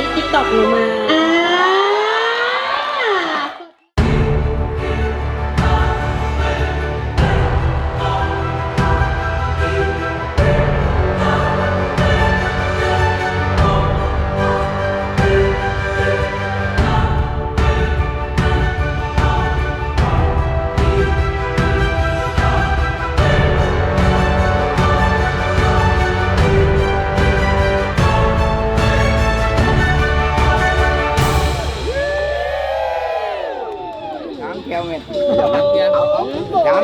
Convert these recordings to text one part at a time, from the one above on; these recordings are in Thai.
ฟ์ติ๊กต็อกหนูมา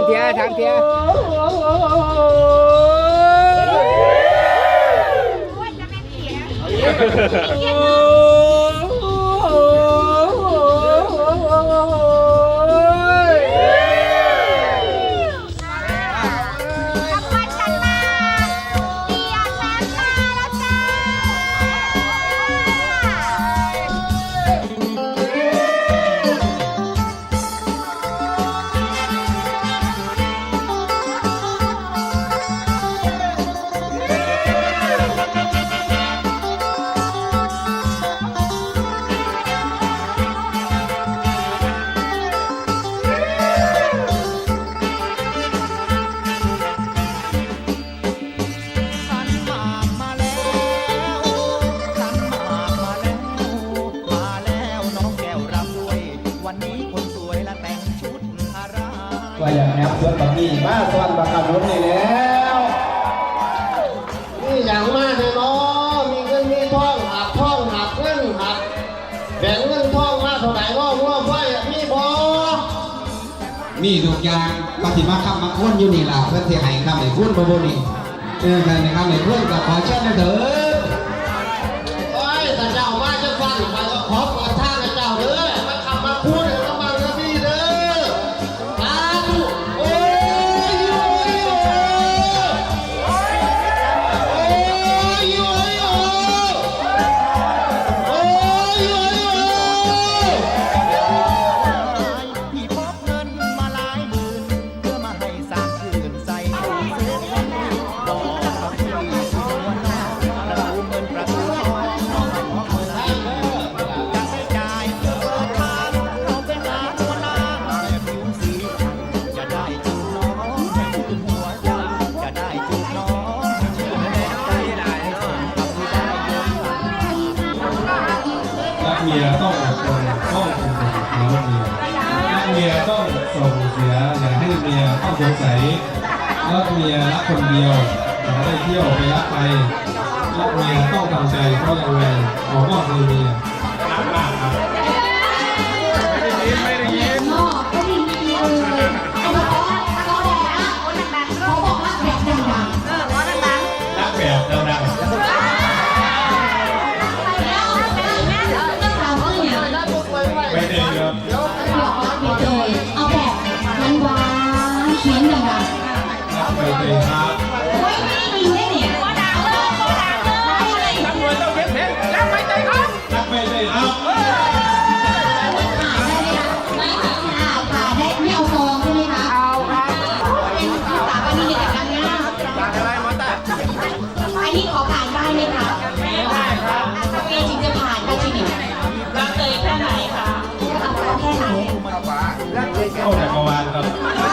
เทียทางเทียโอ้ สวนบักนี่มาสวนบักขนุ่นนี่แล้วนี่อย่างมากเลยเนาะมีเงินมีทองหักทองหักเงินหักแบ่งเงินทองมาเท่าไหร่ก็ร่วมไว้มีบอมีทุกอย่างปฏิมาคำมาคุ้นอยู่นี่ล่ะเพื่อนที่ให้คำให้คุ้นบ่บ่นี่เออใครในคำให้คุ้นกับขอเชิญนะเถอะ รักเมียต้องอดทนต้องทนหาเมียรักเมียต้องส่งเสียอย่าให้เมียต้องสงสัยรักเมียรักคนเดียวอย่าได้เที่ยวไปรักใครรักเมียต้องทำใจเพราะระแวงบอกว่าให้เมีย ครับ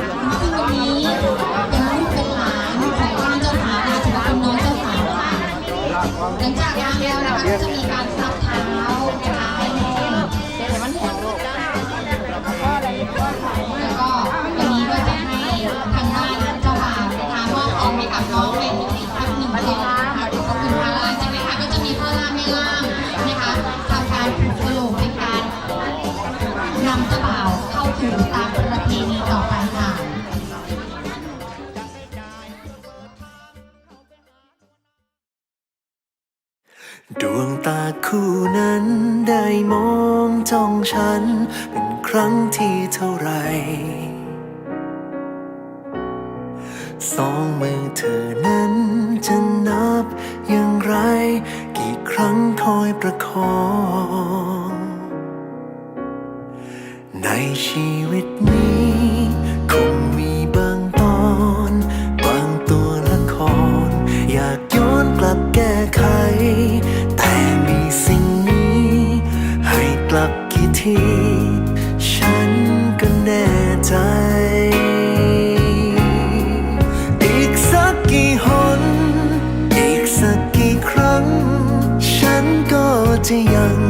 Yeah. คู่นั้นได้มองจ้องฉัน เป็นครั้งที่เท่าไร สองมือเธอนั้นจะนับอย่างไร กี่ครั้งคอยประคอง ในชีวิตนี้ 这样。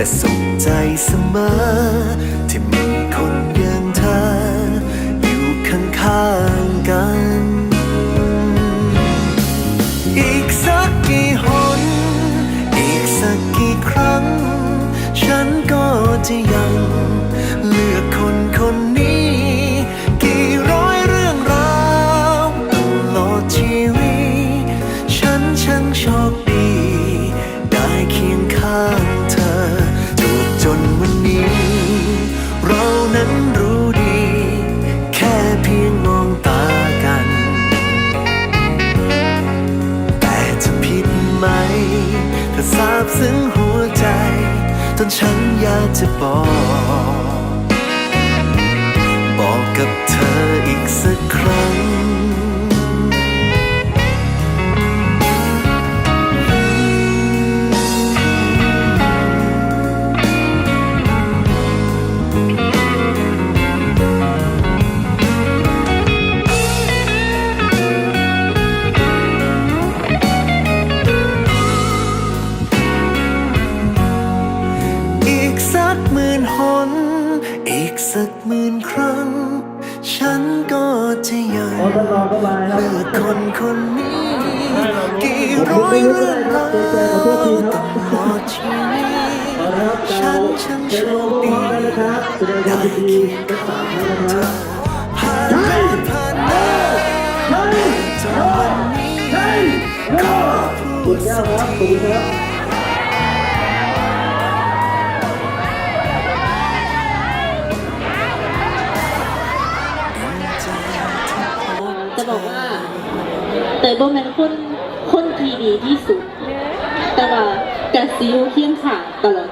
แต่สุขใจเสมอ ที่มีคนอย่างเธอ อยู่ข้างๆกัน อีกสักกี่หน อีกสักกี่ครั้ง ฉันก็จะยัง ชีวิตฉันฉันโชคดีได้คิกี่าวก็พูดสัจะบอกว่าเตยโบมันคนคนทีดีที่สุด แต่ว่า แต่ซีอูเคี่ยนค่ะตลอด